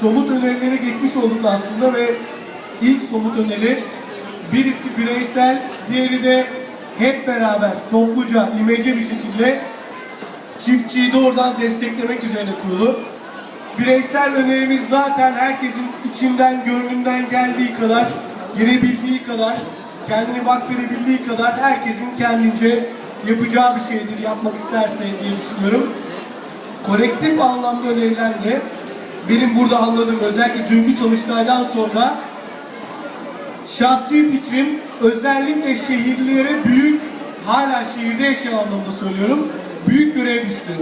somut önerilere geçmiş olduk aslında ve ilk somut öneri birisi bireysel, diğeri de hep beraber topluca, imece bir şekilde çiftçiyi doğrudan desteklemek üzerine kurulu. Bireysel önerimiz zaten herkesin içinden, gönlünden geldiği kadar, gelebildiği kadar, kendini vakfedebildiği kadar herkesin kendince yapacağı bir şeydir, yapmak isterse diye düşünüyorum. Kolektif anlamda önerilen de benim burada anladığım özellikle dünkü çalıştaydan sonra şahsi fikrim özellikle şehirlere büyük, hala şehirde yaşayan anlamda söylüyorum, büyük görev düştü.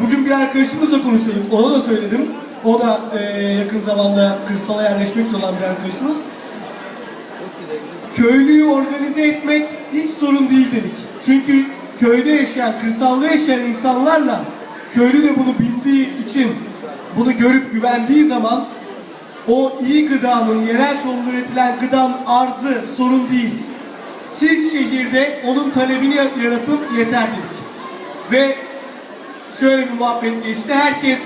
Bugün bir arkadaşımızla konuşuyorduk, ona da söyledim. O da eee, yakın zamanda kırsala yerleşmek üzere olan bir arkadaşımız. Köylüyü organize etmek hiç sorun değil dedik. Çünkü köyde yaşayan, kırsalda yaşayan insanlarla köylü de bunu bildiği için, bunu görüp güvendiği zaman o iyi gıdanın, yerel tohumda üretilen gıdanın arzı sorun değil. Siz şehirde onun talebini yaratın yeter dedik. Ve şöyle bir muhabbet geçti. Herkes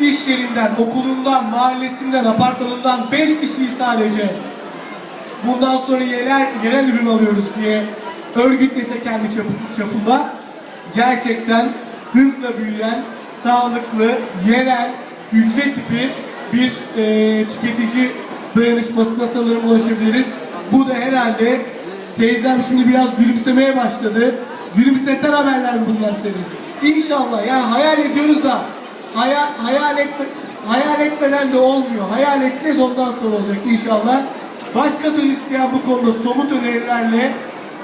iş yerinden, okulundan, mahallesinden, apartmanından 5 kişiyi sadece bundan sonra yerel, yerel ürün alıyoruz diye örgütlese kendi çapı- çapında gerçekten hızla büyüyen, sağlıklı, yerel, hücre tipi bir e, tüketici dayanışmasına sanırım ulaşabiliriz. Bu da herhalde teyzem şimdi biraz gülümsemeye başladı. Gülümseten haberler mi bunlar senin? İnşallah yani hayal ediyoruz da hayal, hayal, etme, hayal etmeden de olmuyor. Hayal edeceğiz ondan sonra olacak inşallah. Başka söz isteyen bu konuda somut önerilerle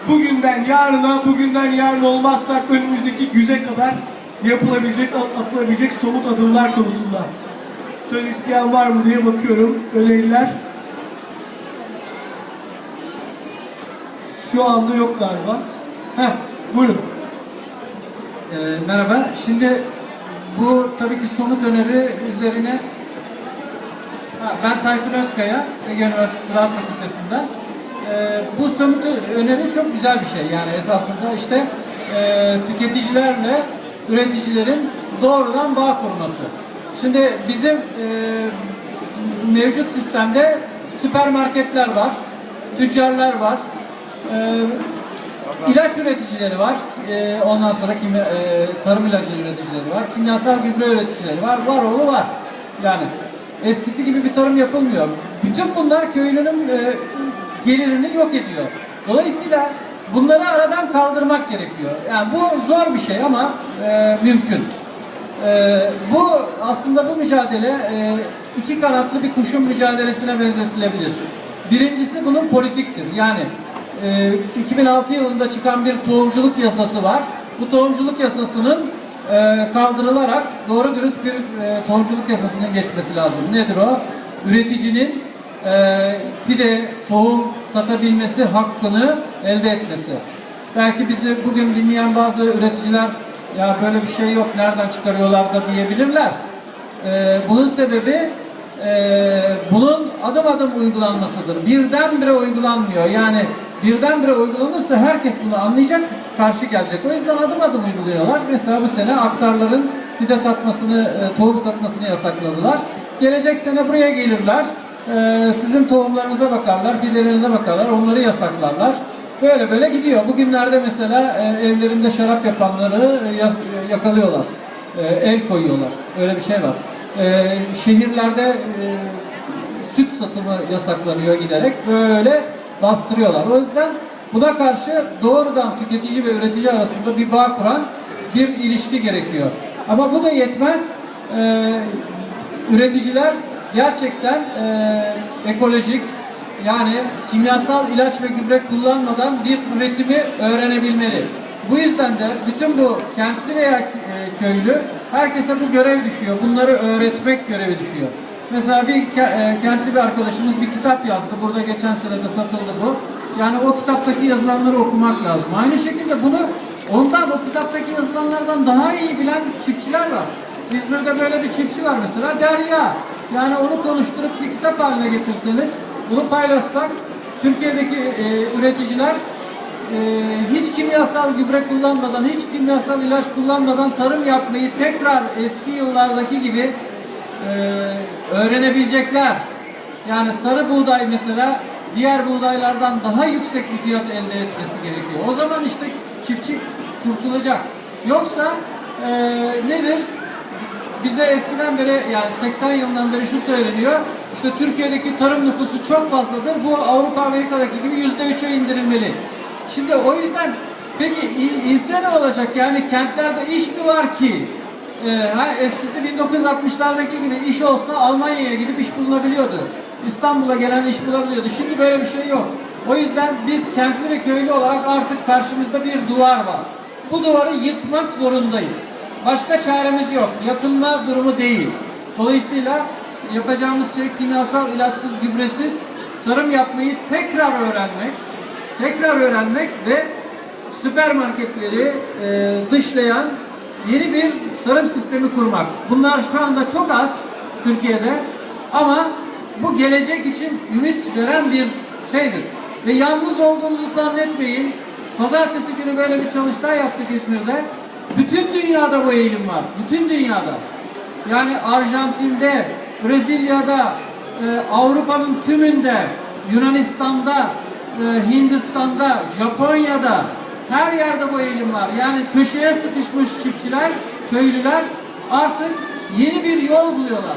bugünden yarına, bugünden yarın olmazsak önümüzdeki güze kadar yapılabilecek, atılabilecek somut adımlar konusunda. Söz isteyen var mı diye bakıyorum. Öneriler. Şu anda yok galiba. Heh, buyurun. Ee, merhaba. Şimdi bu tabii ki somut öneri üzerine ha, ben Tayfun Özkaya Ege Üniversitesi Ziraat Fakültesinden. Ee, bu somut öneri çok güzel bir şey. Yani esasında işte e, tüketicilerle üreticilerin doğrudan bağ kurması. Şimdi bizim e, mevcut sistemde süpermarketler var, tüccarlar var, e, İlaç üreticileri var. Ee, ondan sonra kimya, e, tarım ilacı üreticileri var. Kimyasal gübre üreticileri var. Var oğlu var. Yani eskisi gibi bir tarım yapılmıyor. Bütün bunlar köylünün e, gelirini yok ediyor. Dolayısıyla bunları aradan kaldırmak gerekiyor. Yani bu zor bir şey ama e, mümkün. E, bu aslında bu mücadele e, iki kanatlı bir kuşun mücadelesine benzetilebilir. Birincisi bunun politiktir. Yani e, 2006 yılında çıkan bir tohumculuk yasası var. Bu tohumculuk yasasının e, kaldırılarak doğru dürüst bir e, tohumculuk yasasının geçmesi lazım. Nedir o? Üreticinin e, fide, tohum satabilmesi hakkını elde etmesi. Belki bizi bugün dinleyen bazı üreticiler ya böyle bir şey yok nereden çıkarıyorlar da diyebilirler. E, bunun sebebi e, bunun adım adım uygulanmasıdır. Birdenbire uygulanmıyor. Yani birdenbire uygulanırsa herkes bunu anlayacak, karşı gelecek. O yüzden adım adım uyguluyorlar. Mesela bu sene aktarların fide satmasını, e, tohum satmasını yasakladılar. Gelecek sene buraya gelirler. E, sizin tohumlarınıza bakarlar, fidelerinize bakarlar, onları yasaklarlar. Böyle böyle gidiyor. Bugünlerde mesela e, evlerinde şarap yapanları e, ya- yakalıyorlar. E, el koyuyorlar. Öyle bir şey var. E, şehirlerde e, süt satımı yasaklanıyor giderek böyle bastırıyorlar. O yüzden buna karşı doğrudan tüketici ve üretici arasında bir bağ kuran bir ilişki gerekiyor. Ama bu da yetmez. Ee, üreticiler gerçekten e, ekolojik yani kimyasal ilaç ve gübre kullanmadan bir üretimi öğrenebilmeli. Bu yüzden de bütün bu kentli veya e, köylü herkese bu görev düşüyor. Bunları öğretmek görevi düşüyor. Mesela bir e, kentli bir arkadaşımız bir kitap yazdı. Burada geçen sene de satıldı bu. Yani o kitaptaki yazılanları okumak lazım. Aynı şekilde bunu ondan o kitaptaki yazılanlardan daha iyi bilen çiftçiler var. İzmir'de böyle bir çiftçi var mesela Derya. Yani onu konuşturup bir kitap haline getirseniz, bunu paylaşsak Türkiye'deki e, üreticiler e, hiç kimyasal gübre kullanmadan, hiç kimyasal ilaç kullanmadan tarım yapmayı tekrar eski yıllardaki gibi öğrenebilecekler. Yani sarı buğday mesela diğer buğdaylardan daha yüksek bir fiyat elde etmesi gerekiyor. O zaman işte çiftçi kurtulacak. Yoksa e, nedir? Bize eskiden beri yani 80 yılından beri şu söyleniyor. İşte Türkiye'deki tarım nüfusu çok fazladır. Bu Avrupa Amerika'daki gibi yüzde üçe indirilmeli. Şimdi o yüzden peki i- inse ne olacak? Yani kentlerde iş mi var ki? Ee, eskisi 1960'lardaki gibi iş olsa Almanya'ya gidip iş bulunabiliyordu. İstanbul'a gelen iş bulabiliyordu. Şimdi böyle bir şey yok. O yüzden biz kentli ve köylü olarak artık karşımızda bir duvar var. Bu duvarı yıkmak zorundayız. Başka çaremiz yok. Yakılma durumu değil. Dolayısıyla yapacağımız şey kimyasal, ilaçsız, gübresiz tarım yapmayı tekrar öğrenmek, tekrar öğrenmek ve süpermarketleri e, dışlayan yeni bir tarım sistemi kurmak. Bunlar şu anda çok az Türkiye'de ama bu gelecek için ümit veren bir şeydir. Ve yalnız olduğunuzu zannetmeyin. Pazartesi günü böyle bir çalıştay yaptık İzmir'de. Bütün dünyada bu eğilim var. Bütün dünyada. Yani Arjantin'de, Brezilya'da, e, Avrupa'nın tümünde, Yunanistan'da, e, Hindistan'da, Japonya'da her yerde bu eğilim var. Yani köşeye sıkışmış çiftçiler, köylüler artık yeni bir yol buluyorlar.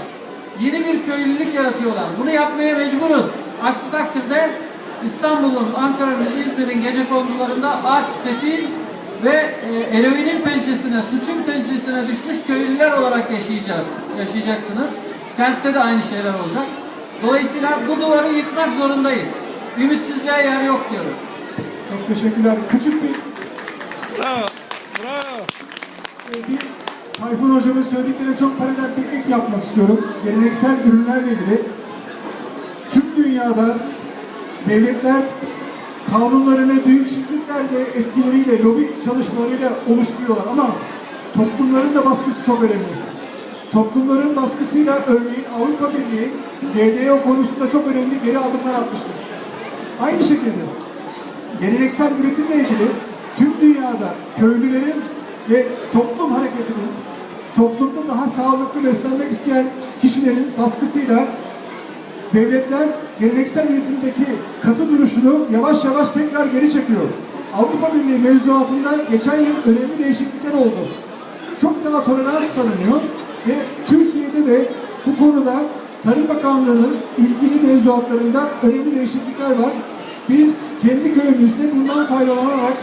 Yeni bir köylülük yaratıyorlar. Bunu yapmaya mecburuz. Aksi takdirde İstanbul'un, Ankara'nın, İzmir'in gece kondularında aç, sefil ve e, eroinin pençesine, suçun pençesine düşmüş köylüler olarak yaşayacağız. Yaşayacaksınız. Kentte de aynı şeyler olacak. Dolayısıyla bu duvarı yıkmak zorundayız. Ümitsizliğe yer yok diyorum. Çok teşekkürler. Küçük bir, Bravo. Bravo. e, bir Tayfun Hocam'ın söylediklerine çok paralel bir ek yapmak istiyorum. Geleneksel ürünlerle ilgili. Tüm dünyada devletler kanunlarını büyük şirketler ve etkileriyle, lobi çalışmalarıyla oluşturuyorlar ama toplumların da baskısı çok önemli. Toplumların baskısıyla örneğin Avrupa Birliği GDO konusunda çok önemli geri adımlar atmıştır. Aynı şekilde geleneksel üretimle ilgili tüm dünyada köylülerin ve toplum hareketinin toplumda daha sağlıklı beslenmek isteyen kişilerin baskısıyla devletler geleneksel üretimdeki katı duruşunu yavaş yavaş tekrar geri çekiyor. Avrupa Birliği mevzuatında geçen yıl önemli değişiklikler oldu. Çok daha tolerans tanınıyor ve Türkiye'de de bu konuda Tarım Bakanlığı'nın ilgili mevzuatlarında önemli değişiklikler var. Biz kendi köyümüzde bundan faydalanarak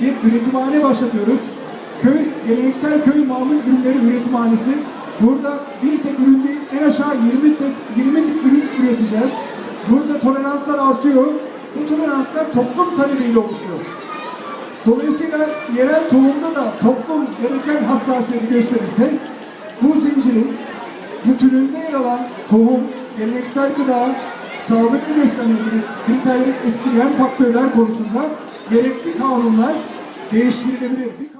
bir üretimhane başlatıyoruz. Köy, geleneksel köy mamul ürünleri üretimhanesi. Burada bir tek ürün değil, en aşağı 20 tek, 20 tip ürün üreteceğiz. Burada toleranslar artıyor. Bu toleranslar toplum talebiyle oluşuyor. Dolayısıyla yerel tohumda da toplum gereken hassasiyeti gösterirse bu zincirin bütününde yer alan tohum, geleneksel gıda, sağlıklı beslenme gibi kriterleri etkileyen faktörler konusunda gerekli kanunlar değiştirilebilir.